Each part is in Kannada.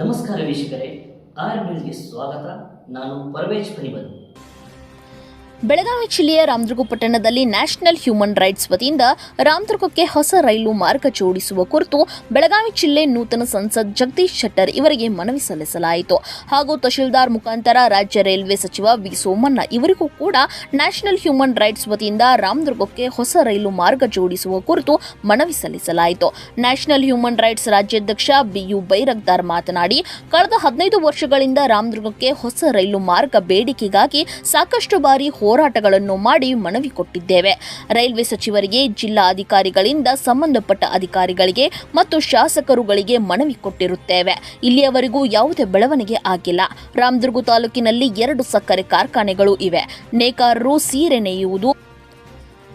ನಮಸ್ಕಾರ ವೀಕ್ಷಕರೇ ಆರ್ ನ್ಯೂಸ್ಗೆ ಸ್ವಾಗತ. ನಾನು ಪರವೇಜ್ ಫನಿಬನ್ ಬೆಳಗಾವಿ ಜಿಲ್ಲೆಯ ರಾಮದುರ್ಗ ಪಟ್ಟಣದಲ್ಲಿ ನ್ಯಾಷನಲ್ ಹ್ಯೂಮನ್ ರೈಟ್ಸ್ ವತಿಯಿಂದ ರಾಮದುರ್ಗಕ್ಕೆ ಹೊಸ ರೈಲು ಮಾರ್ಗ ಜೋಡಿಸುವ ಕುರಿತು ಬೆಳಗಾವಿ ಜಿಲ್ಲೆ ನೂತನ ಸಂಸದ್ ಜಗದೀಶ್ ಶೆಟ್ಟರ್ ಇವರಿಗೆ ಮನವಿ ಸಲ್ಲಿಸಲಾಯಿತು. ಹಾಗೂ ತಹಶೀಲ್ದಾರ್ ಮುಖಾಂತರ ರಾಜ್ಯ ರೈಲ್ವೆ ಸಚಿವ ವಿ ಸೋಮಣ್ಣ ಇವರಿಗೂ ಕೂಡ ನ್ಯಾಷನಲ್ ಹ್ಯೂಮನ್ ರೈಟ್ಸ್ ವತಿಯಿಂದ ರಾಮದುರ್ಗಕ್ಕೆ ಹೊಸ ರೈಲು ಮಾರ್ಗ ಜೋಡಿಸುವ ಕುರಿತು ಮನವಿ ಸಲ್ಲಿಸಲಾಯಿತು. ನ್ಯಾಷನಲ್ ಹ್ಯೂಮನ್ ರೈಟ್ಸ್ ರಾಜ್ಯಾಧ್ಯಕ್ಷ ಬಿಯು ಬೈರಗ್ದಾರ್ ಮಾತನಾಡಿ, ಕಳೆದ ಹದಿನೈದು ವರ್ಷಗಳಿಂದ ರಾಮದುರ್ಗಕ್ಕೆ ಹೊಸ ರೈಲು ಮಾರ್ಗ ಬೇಡಿಕೆಗಾಗಿ ಸಾಕಷ್ಟು ಬಾರಿ ಹೋರಾಟಗಳನ್ನು ಮಾಡಿ ಮನವಿ ಕೊಟ್ಟಿದ್ದೇವೆ. ರೈಲ್ವೆ ಸಚಿವರಿಗೆ ಜಿಲ್ಲಾ ಅಧಿಕಾರಿಗಳಿಂದ ಸಂಬಂಧಪಟ್ಟ ಅಧಿಕಾರಿಗಳಿಗೆ ಮತ್ತು ಶಾಸಕರುಗಳಿಗೆ ಮನವಿ ಕೊಟ್ಟಿರುತ್ತೇವೆ. ಇಲ್ಲಿಯವರೆಗೂ ಯಾವುದೇ ಬೆಳವಣಿಗೆ ಆಗಿಲ್ಲ. ರಾಮದುರ್ಗ ತಾಲೂಕಿನಲ್ಲಿ ಎರಡು ಸಕ್ಕರೆ ಕಾರ್ಖಾನೆಗಳು ಇವೆ. ನೇಕಾರರು ಸೀರೆ ನೇಯುವುದು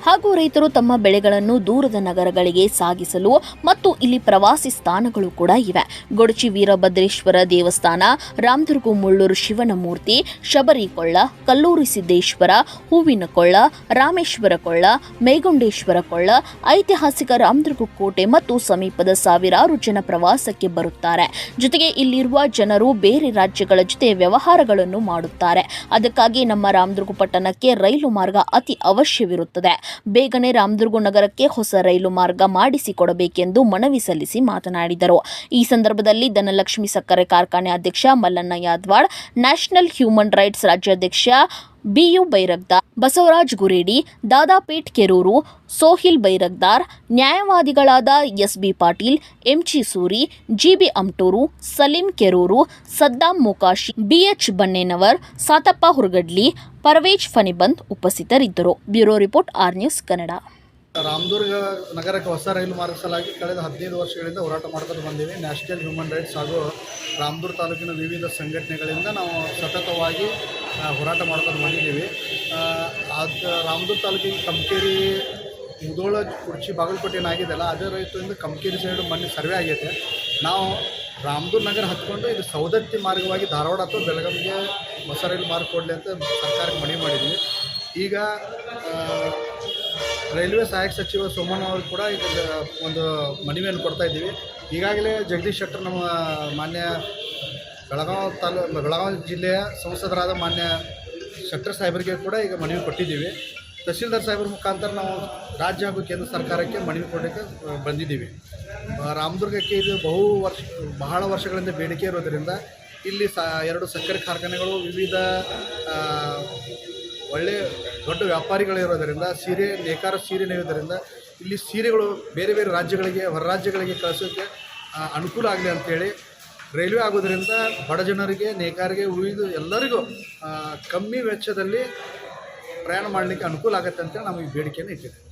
ಹಾಗೂ ರೈತರು ತಮ್ಮ ಬೆಳೆಗಳನ್ನು ದೂರದ ನಗರಗಳಿಗೆ ಸಾಗಿಸಲು ಮತ್ತು ಇಲ್ಲಿ ಪ್ರವಾಸಿ ಸ್ಥಾನಗಳು ಕೂಡ ಇವೆ. ಗೊಡಚಿ ವೀರಭದ್ರೇಶ್ವರ ದೇವಸ್ಥಾನ, ರಾಮದುರ್ಗ ಮುಳ್ಳೂರು ಶಿವನ ಮೂರ್ತಿ ಶಬರಿಕೊಳ್ಳ ಕಲ್ಲೂರಿ ಸಿದ್ದೇಶ್ವರ, ಹೂವಿನ ಕೊಳ್ಳ, ರಾಮೇಶ್ವರ ಕೊಳ್ಳ ಮೇಗುಂಡೇಶ್ವರ ಕೊಳ್ಳ, ಐತಿಹಾಸಿಕ ರಾಮದುರ್ಗ ಕೋಟೆ ಮತ್ತು ಸಮೀಪದ ಸಾವಿರಾರು ಜನ ಪ್ರವಾಸಕ್ಕೆ ಬರುತ್ತಾರೆ. ಜೊತೆಗೆ ಇಲ್ಲಿರುವ ಜನರು ಬೇರೆ ರಾಜ್ಯಗಳ ಜೊತೆ ವ್ಯವಹಾರಗಳನ್ನು ಮಾಡುತ್ತಾರೆ. ಅದಕ್ಕಾಗಿ ನಮ್ಮ ರಾಮದುರ್ಗ ಪಟ್ಟಣಕ್ಕೆ ರೈಲು ಮಾರ್ಗ ಅತಿ ಅವಶ್ಯವಿರುತ್ತದೆ. ಬೇಗನೆ ರಾಮದುರ್ಗ ನಗರಕ್ಕೆ ಹೊಸ ರೈಲು ಮಾರ್ಗ ಮಾಡಿಸಿಕೊಡಬೇಕೆಂದು ಮನವಿ ಸಲ್ಲಿಸಿ ಮಾತನಾಡಿದರು. ಈ ಸಂದರ್ಭದಲ್ಲಿ ಧನಲಕ್ಷ್ಮಿ ಸಕ್ಕರೆ ಕಾರ್ಖಾನೆ ಅಧ್ಯಕ್ಷ Mallanna Yadwad National Human Rights ರಾಜ್ಯಾಧ್ಯಕ್ಷ ಬಿಯು Bairagdar Basavaraj Guredi, Dadapet Kerur, Sohil Bairagdar, ನ್ಯಾಯವಾದಿಗಳಾದ S B Patil M G Suri, G B Amtoor, Salim Keroor, Saddam Mokashi, B H Bannenavar, Satappa Hurgadli, Parvez Phanibandh ಉಪಸ್ಥಿತರಿದ್ದರು. Bureau report R News Kannada. Ramadurga ನಗರಕ್ಕೆ ಹೊಸ ರೈಲು ಮಾರ್ಗ ಸಲಾಗಿ ಕಳೆದ ಹದಿನೈದು ವರ್ಷಗಳಿಂದ ಹೋರಾಟ ಮಾಡ್ಕೊಂಡು ಬಂದೀವಿ. ನ್ಯಾಷನಲ್ ಹ್ಯೂಮನ್ ರೈಟ್ಸ್ ಹಾಗೂ ರಾಮದುರ್ಗ ತಾಲೂಕಿನ ವಿವಿಧ ಸಂಘಟನೆಗಳಿಂದ ನಾವು ಸತತವಾಗಿ ಹೋರಾಟ ಮಾಡ್ಕೊಂಡು ಬಂದಿದ್ದೀವಿ. ಅದು ರಾಮದುರ್ಗ ತಾಲೂಕಿನ ಕಮಕೇರಿ, ಮುದೋಳ, ಕುರ್ಚಿ, ಬಾಗಲಕೋಟೆ ಏನಾಗಿದೆಯಲ್ಲ ಅದೇ ರೈತರಿಂದ ಕಮ್ಕೇರಿ ಸೈಡ್ ಮೊನ್ನೆ ಸರ್ವೆ ಆಗೈತೆ. ನಾವು ರಾಮದುರ್ಗ ನಗರ ಹತ್ಕೊಂಡು ಇದು ಸೌದತ್ತಿ ಮಾರ್ಗವಾಗಿ ಧಾರವಾಡ ಅಥವಾ ಬೆಳಗಾವಿಗೆ ಹೊಸ ರೈಲು ಮಾರ್ಗ ಕೊಡಲಿ ಅಂತ ಸರ್ಕಾರಕ್ಕೆ ಮನವಿ ಮಾಡಿದ್ವಿ. ಈಗ ರೈಲ್ವೆ ಸಹಾಯಕ ಸಚಿವ ಸೋಮಣ್ಣ ಅವರು ಕೂಡ ಇದಕ್ಕೆ ಒಂದು ಮನವಿಯನ್ನು ಕೊಡ್ತಾ ಇದ್ದೀವಿ. ಈಗಾಗಲೇ ಜಗದೀಶ್ ಶೆಟ್ಟರ್ ನಮ್ಮ ಮಾನ್ಯ ಬೆಳಗಾವಿ ತಾಲೂ, ಬೆಳಗಾವಿ ಜಿಲ್ಲೆಯ ಸಂಸದರಾದ ಮಾನ್ಯ ಶೆಟ್ಟರ್ ಸಾಹೇಬರಿಗೆ ಕೂಡ ಈಗ ಮನವಿ ಕೊಟ್ಟಿದ್ದೀವಿ. ತಹಸೀಲ್ದಾರ್ ಸಾಹೇಬರ ಮುಖಾಂತರ ನಾವು ರಾಜ್ಯ ಹಾಗೂ ಕೇಂದ್ರ ಸರ್ಕಾರಕ್ಕೆ ಮನವಿ ಕೊಡಲಿಕ್ಕೆ ಬಂದಿದ್ದೀವಿ. ರಾಮದುರ್ಗಕ್ಕೆ ಇದು ಬಹು ವರ್ಷ, ಬಹಳ ವರ್ಷಗಳಿಂದ ಬೇಡಿಕೆ ಇರೋದರಿಂದ ಇಲ್ಲಿ ಸ, ಎರಡು ಸಕ್ಕರೆ ಕಾರ್ಖಾನೆಗಳು, ವಿವಿಧ ಆ, ಒಳ್ಳೆ ದೊಡ್ಡ ವ್ಯಾಪಾರಿಗಳು ಇರೋದರಿಂದ ಸೀರೆ ನೇಕಾರ ಸೀರೆ ನೇಯೋದರಿಂದ ಇಲ್ಲಿ ಸೀರೆಗಳು ಬೇರೆ ಬೇರೆ ರಾಜ್ಯಗಳಿಗೆ ಹೊರ ರಾಜ್ಯಗಳಿಗೆ ಕಳಿಸೋಕ್ಕೆ ಅನುಕೂಲ ಆಗಲಿ ಅಂತೇಳಿ ರೈಲ್ವೆ ಆಗೋದರಿಂದ ಬಡ ಜನರಿಗೆ ನೇಕಾರಿಗೆ ಉಳಿದು ಎಲ್ಲರಿಗೂ ಕಮ್ಮಿ ವೆಚ್ಚದಲ್ಲಿ ಪ್ರಯಾಣ ಮಾಡಲಿಕ್ಕೆ ಅನುಕೂಲ ಆಗುತ್ತೆ ಅಂತೇಳಿ ನಮಗೆ ಬೇಡಿಕೆಯನ್ನು ಇಟ್ಟಿದ್ದೇವೆ.